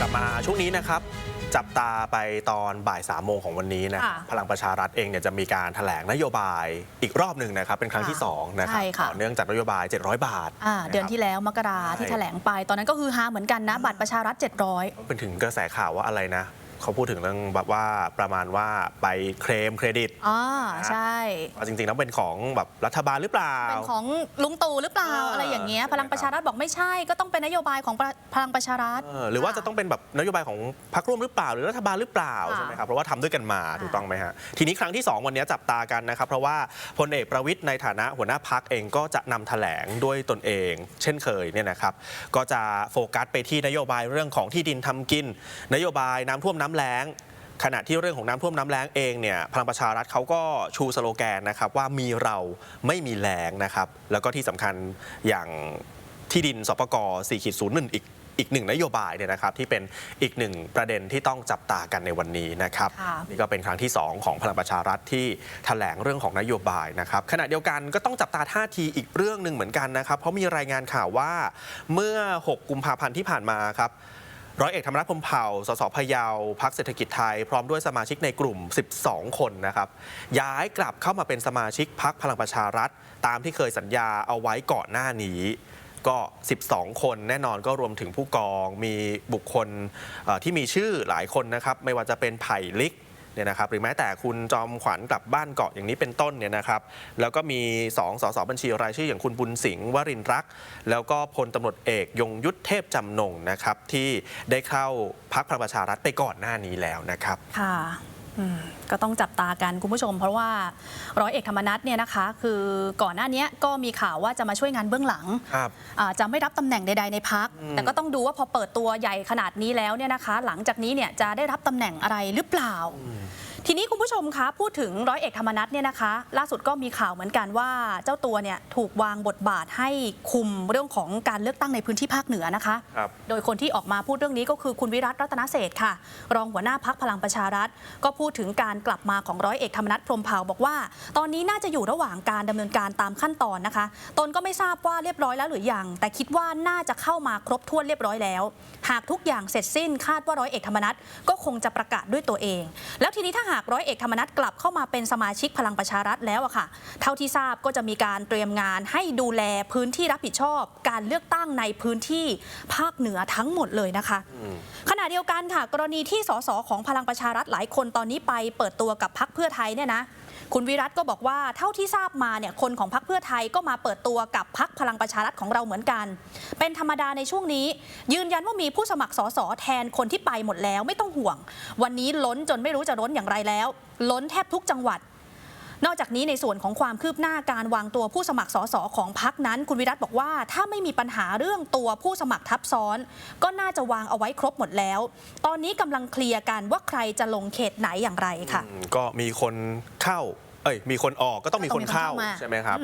กลับมาช่วงนี้นะครับ จับตาไปตอนบ่ายสามโมงของวันนี้นะค่ะพลังประชารัฐเองเนี่ยจะมีการแถลงนโยบายอีกรอบหนึ่งนะครับ เป็นครั้งที่ ค่ะ2 นะครับ ใช่ค่ะ ต่อเนื่องจากนโยบาย 700 บาทอ่าะครับเดือนที่แล้วมกราใช่ที่แถลงไป ตอนนั้นก็คือฮาเหมือนกันนะ บัตรประชารัฐ 700 เป็นถึงกระแสข่าวว่าอะไรนะ เขาพูดถึงเรื่องแบบว่าประมาณว่าไปเคลมเครดิตอ่าใช่เอาจริงๆแล้วเป็นของแบบรัฐบาลหรือเปล่า เป็นของลุงตู่หรือเปล่าเออออะไรอย่างเงี้ยใช่ไหมพลังประชารัฐบอกไม่ใช่ ก็ต้องเป็นนโยบายของประพลังประชารัฐเออหรือว่าจะต้องเป็นแบบนโยบายของพรรคร่วมหรือเปล่า หรือรัฐบาลหรือเปล่าค่ะใช่ไหมครับเพราะว่าทำด้วยกันมาค่ะถูกต้องไหมฮะทีนี้ครั้งที่ 2 วันนี้จับตากันนะครับ เพราะว่าพลเอกประวิทย์ในฐานะหัวหน้าพักเองก็จะนำแถลงด้วยตนเอง เช่นเคยเนี่ยนะครับก็จะโฟกัสไปที่นโยบายเรื่องของที่ดินทำกิน นโยบายน้ำท่วมน้ำแล้งขณะที่เรื่องของน้ำท่วมน้ำแล้งเองเนี่ยพลังประชารัฐเขาก็ชูสโลแกนนะครับว่ามีเราไม่มีแล้งนะครับ แล้วก็ที่สำคัญอย่างที่ดินสปก4ขีดศูนย์หนึ่งอีกอีกหนึ่งนโยบายเนี่ยนะครับที่เป็นอีกหนึ่งประเด็นที่ต้องจับตากันในวันนี้นะครับค่ะนี่ก็เป็นครั้งที่ 2 ของพลังประชารัฐที่แถลงเรื่องของนโยบายนะครับขณะเดียวกันก็ต้องจับตาท่าทีอีกเรื่องหนึ่งเหมือนกันนะครับ เพราะมีรายงานข่าวว่าเมื่อ 6 กุมภาพันธ์ที่ผ่านมาครับ ร้อยเอกธรรมนัฐพรมเผ่า สสพะเยาพักเศรษฐกิจไทย พร้อมด้วยสมาชิกในกลุ่ม 12 คนนะครับ ย้ายกลับเข้ามาเป็นสมาชิกพักพลังประชารัฐ ตามที่เคยสัญญาเอาไว้ก่อนหน้านี้ ก็ 12 คนแน่นอนก็รวมถึงผู้กอง มีบุคคลที่มีชื่อหลายคนนะครับ ไม่ว่าจะเป็นไผ่ลิก เนี่ยนะครับหรือแม้แต่คุณจอมขวัญกลับบ้านเกาะอย่างนี้เป็นต้นเนี่ยนะครับแล้วก็มีสองสสบัญชีรายชื่ออย่างคุณบุญสิงห์วรินรัก แล้วก็พลตำรวจเอกยงยุทธเทพจำนงนะครับที่ได้เข้าพักพลังประชารัฐไปก่อนหน้านี้แล้วนะครับค่ะ ก็ต้องจับตากันคุณผู้ชม เพราะว่าร้อยเอกธรรมนัฐเนี่ยนะคะ คือก่อนหน้านี้ก็มีข่าวว่าจะมาช่วยงานเบื้องหลังครับอ่าจะไม่รับตำแหน่งใด ๆในพัก แต่ก็ต้องดูว่าพอเปิดตัวใหญ่ขนาดนี้แล้วเนี่ยนะคะ หลังจากนี้เนี่ยจะได้รับตำแหน่งอะไรหรือเปล่า ทีนี้คุณผู้ชมคะพูดถึงร้อยเอกธรรมนัฐเนี่ยนะคะ ล่าสุดก็มีข่าวเหมือนกันว่าเจ้าตัวเนี่ยถูกวางบทบาทให้คุมเรื่องของการเลือกตั้งในพื้นที่ภาคเหนือนะคะครับโดยคนที่ออกมาพูดเรื่องนี้ก็คือคุณวิรัตรัตนเศรษฐ์ค่ะ รองหัวหน้าพักพลังประชารัฐ ก็พูดถึงการกลับมาของร้อยเอกธรรมนัฐพรหมเผ่าบอกว่า ตอนนี้น่าจะอยู่ระหว่างการดำเนินการตามขั้นตอนนะคะ ตนก็ไม่ทราบว่าเรียบร้อยแล้วหรือยังแต่คิดว่าน่าจะเข้ามาครบถ้วนเรียบร้อยแล้ว หากทุกอย่างเสร็จสิ้นคาดว่าร้อยเอกธรรมนัฐก็คงจะประกาศด้วยตัวเอง แล้วทีนี้ถ้าหากร้อยเอกธรรมนัฐกลับเข้ามาเป็นสมาชิกพลังประชารัฐแล้วอะค่ะ เท่าที่ทราบก็จะมีการเตรียมงานให้ดูแลพื้นที่รับผิดชอบ การเลือกตั้งในพื้นที่ภาคเหนือทั้งหมดเลยนะคะ ขณะเดียวกันค่ะ กรณีที่สสของพลังประชารัฐหลายคนตอนนี้ไปเปิดตัวกับพักเพื่อไทยเนี่ยนะ คุณวิรัตก็บอกว่าเท่าที่ทราบมาเนี่ยคนของพักเพื่อไทยก็มาเปิดตัวกับพักพลังประชารัฐของเราเหมือนกัน เป็นธรรมดาในช่วงนี้ ยืนยันว่ามีผู้สมัครสสแทนคนที่ไปหมดแล้วไม่ต้องห่วง วันนี้ล้นจนไม่รู้จะล้นอย่างไรแล้ว ล้นแทบทุกจังหวัด นอกจากนี้ในส่วนของความคืบหน้าการวางตัวผู้สมัครสสของพักนั้น คุณวิรัตบอกว่า ถ้าไม่มีปัญหาเรื่องตัวผู้สมัครทับซ้อน ก็น่าจะวางเอาไว้ครบหมดแล้ว ตอนนี้กำลังเคลียร์กันว่าใครจะลงเขตไหนอย่างไรค่ะอืมก็มีคนเข้า เอ้ยมีคนออกก็ต้องมีคนเข้าก็ต้องมีคนเข้ามาใช่ไหมครับ